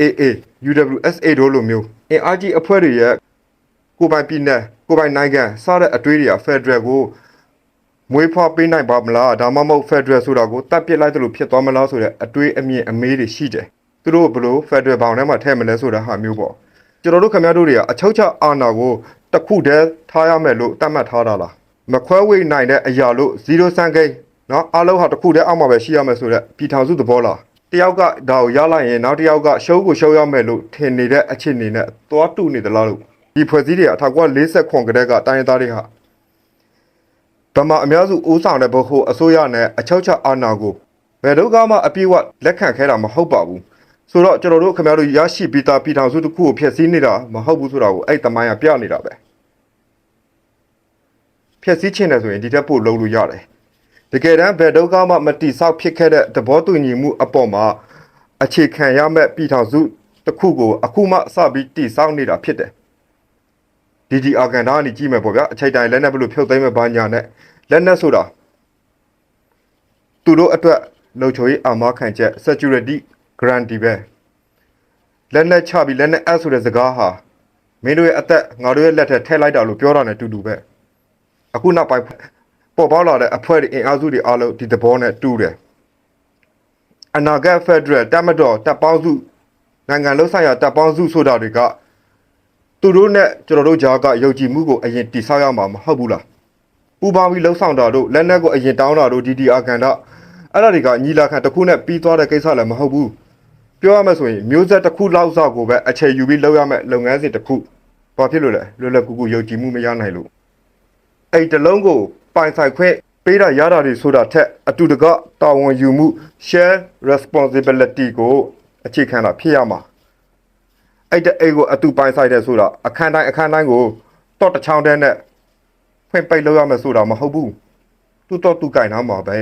AA UWSA တို့လိုမျိုးအင်အားကြီးအဖွဲ့တွေရဲ့ကိုယ်ပိုင်ပြည်နယ်ကိုယ်ပိုင်နိုင်ငံစတဲ့အတွေးတွေက Federal ကိုမွေးဖွားပေးနိုင်ပါမလားဒါမှမဟုတ် Federal ဆိုတာကိုတတ်ပစ်လိုက်တယ်လို့ဖြစ်သွားမလားဆိုတဲ့အတွေးအမြင်အမေးတွေရှိတယ်သူတို့ဘယ်လို့ Federal ဘောင်ထဲမှာထည့်မလဲဆိုတာဟာမျိုးပေါ့ကျွန်တော်တို့ခင်ဗျားတို့တွေကအချုပ်ချအာဏာကိုတစ်ခုတည်းထားရမယ်လို့တတ်မှတ်ထားတာလားမခွဲဝေနိုင်တဲ့အရာလို့0စံကိန်းเนาะအားလုံးဟာတစ်ခုတည်းအောက်မှာပဲရှိရမယ်ဆိုတဲ့ပြည်ထောင်စုသဘောလား တယောက်ကဒါကိုရလိုက်ရင်နောက်တစ်ယောက်ကရှုံးကိုရှုံးရမယ်လို့ထင်နေတဲ့အခြေအနေနဲ့သွားတူနေသလားလို့ဒီဖွဲ့စည်းတွေအထောက်အကွ40ခွန်ကတဲ့ကတိုင်းရင်းသားတွေဟာဗမာအများစုဦးဆောင်တဲ့ဘဟုအစိုးရနဲ့အချုပ်ချအာဏာကိုဘယ်တော့မှအပြည့်အဝလက်ခံခဲတာမဟုတ်ပါဘူးဆိုတော့ကျွန်တော်တို့ခင်ဗျားတို့ရရှိပြီးသားပြည်ထောင်စုတစ်ခုကိုဖျက်ဆီးနေတာမဟုတ်ဘူးဆိုတာကိုအဲ့တမိုင်းကပြနေတာပဲဖျက်ဆီးချင်တယ်ဆိုရင်ဒီတက်ပို့လုံးလို့ရတယ် တကယ်တမ်းဘယ်ဒုက္ခမှမတိဆောက်ဖြစ်ခဲ့တဲ့သဘောတူညီမှုအပေါ်မှာအခြေခံရမဲ့ပြည်ထောင်စုတစ်ခုကိုအခုမှစပြီးတိဆောက်နေတာဖြစ်တယ်ဒီဒီအာကန်ဒါကနေကြည့်မယ်ပေါ့ဗျာအချိန်တိုင်းလက်နက်ဘလို့ဖြုတ်သိမ်းမဲ့ဘာညာနဲ့လက်နက်ဆိုတာသူတို့အတွက်လုံခြုံရေးအာမခံချက် security guarantee ပဲလက်နက်ချပြီးလက်နက်အပ်ဆိုတဲ့စကားဟာမင်းတို့ရဲ့အသက်ငါတို့ရဲ့လက်ထက်ထည့်လိုက်တာလို့ပြောတာ ਨੇ တူတူပဲအခုနောက်ပိုင်း ပေါ်ပေါက်လာတဲ့အဖွဲ့တွေအင်အားစုတွေအားလုံးဒီသဘောနဲ့တူတယ်အနာဂတ်ဖက်ဒရယ်တပ်မတော်တပ်ပေါင်းစုနိုင်ငံလုံးဆိုင်ရာတပ်ပေါင်းစုဆိုတာတွေကသူတို့နဲ့ကျွန်တော်တို့ကြားကယုံကြည်မှုကိုအရင်တိဆောက်ရမှာမဟုတ်ဘူးလားပူပေါင်းပြီးလှုပ်ဆောင်တာတို့လက်နက်ကိုအရင်တောင်းတာတို့ဒီဒီအာကန်တာအဲ့ဒါတွေကညီလာခံတစ်ခုနဲ့ပြီးသွားတဲ့ကိစ္စလည်းမဟုတ်ဘူးပြောရမယ်ဆိုရင်မျိုးဆက်တစ်ခုလောက်စောက်ကိုပဲအခြေယူပြီးလုပ်ရမယ်လုပ်ငန်းစဉ်တစ်ခုဘာဖြစ်လို့လဲလွယ်လွယ်ကူကူယုံကြည်မှုမရနိုင်လို့အဲ့တလုံးကို ပိုင်ဆိုင်ခွင့်ပေးတာရတာတွေဆိုတာထက်အတူတကတာဝန်ယူမှု share responsibility ကိုအခြေခံတာဖြစ်ရမှာအဲ့တဲ့အိတ်ကိုအတူပိုင်ဆိုင်တယ်ဆိုတာအခန်းတိုင်းအခန်းတိုင်းကိုတော့တစ်ချောင်းတည်းနဲ့ဖွင့်ပိတ်လို့ရမယ်ဆိုတာမဟုတ်ဘူးသူတော့သူကင်တာမှာပဲ